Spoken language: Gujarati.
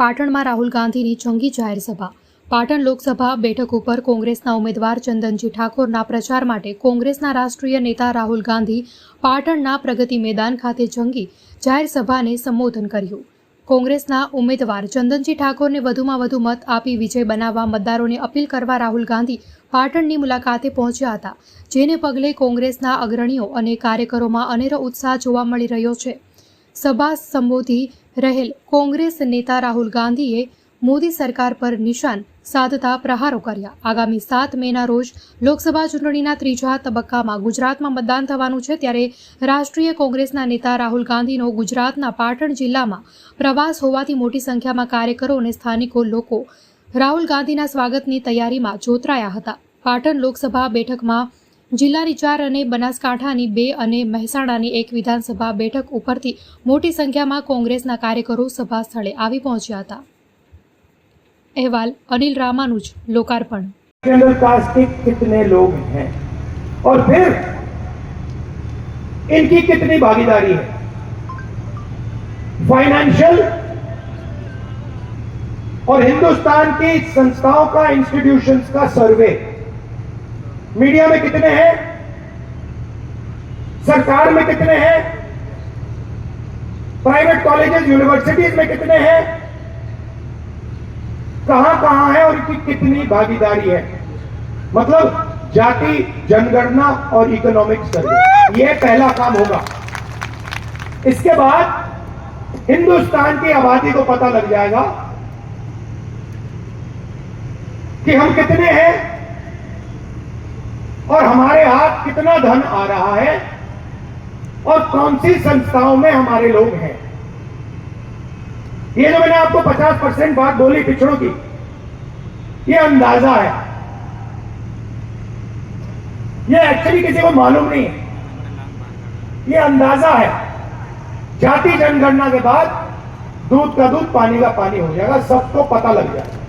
પાટણમાં રાહુલ ગાંધીની જંગી જાહેર સભા પાટણ લોકસભા બેઠક ઉપર કોંગ્રેસના ઉમેદવાર ચંદનજી ઠાકોરના પ્રચાર માટે કોંગ્રેસના રાષ્ટ્રીય નેતા રાહુલ ગાંધી પાટણના પ્રગતિ મેદાન ખાતે જંગી જાહેર સભાને સંબોધન કર્યું. કોંગ્રેસના ઉમેદવાર ચંદનજી ઠાકોરને વધુમાં વધુ મત આપી વિજય બનાવવા મતદારોને અપીલ કરવા રાહુલ ગાંધી પાટણની મુલાકાતે પહોંચ્યા હતા, જેને પગલે કોંગ્રેસના અગ્રણીઓ અને કાર્યકરોમાં અનેરો ઉત્સાહ જોવા મળી રહ્યો છે. સભા સંબોધી રહેલ કોંગ્રેસ નેતા રાહુલ ગાંધીએ મોદી સરકાર પર નિશાન સાધતા પ્રહારો કર્યા. આગામી સાત મેના રોજ લોકસભા ચૂંટણીના ત્રીજા તબક્કામાં ગુજરાતમાં મતદાન થવાનું છે ત્યારે રાષ્ટ્રીય કોંગ્રેસના નેતા રાહુલ ગાંધીનો ગુજરાતના પાટણ જિલ્લામાં પ્રવાસ હોવાથી મોટી સંખ્યામાં કાર્યકરો અને સ્થાનિકો લોકો રાહુલ ગાંધીના સ્વાગતની તૈયારીમાં જોતરાયા હતા. પાટણ લોકસભા બેઠકમાં જિલ્લાની ચાર અને બનાસકાંઠાની બે અને મહેસાણાની એક વિધાનસભા બેઠક ઉપરથી મોટી સંખ્યામાં કોંગ્રેસના કાર્યકરો સભા સ્થળે આવી પહોંચ્યા હતા અહેવાલ અનિલ રામાનુજ લોકાર્પણ जनरल कास्ट के कितने लोग हैं और फिर इनकी कितनी भागीदारी है फाइनेंशियल और हिंदुस्तान की संस्थाओं का इंस्टीट्यूशंस का सर्वे मीडिया में कितने हैं? सरकार में कितने हैं? प्राइवेट कॉलेजेस, यूनिवर्सिटीज में कितने हैं? कहाँ कहाँ है और इनकी कितनी भागीदारी है? मतलब जाति, जनगणना और इकोनॉमिक सर्वे ये पहला काम होगा। इसके बाद हिंदुस्तान की आबादी को पता लग जाएगा कि हम कितने हैं? और हमारे हाथ कितना धन आ रहा है और कौन सी संस्थाओं में हमारे लोग हैं? ये जो मैंने आपको 50 परसेंट बात बोली पिछड़ों की, ये अंदाज़ा है। ये एक्चुअली किसी को मालूम नहीं है। ये अंदाज़ा है। जाति जनगणना के बाद दूध का दूध, पानी का पानी हो जाएगा, सबको पता लग जाएगा।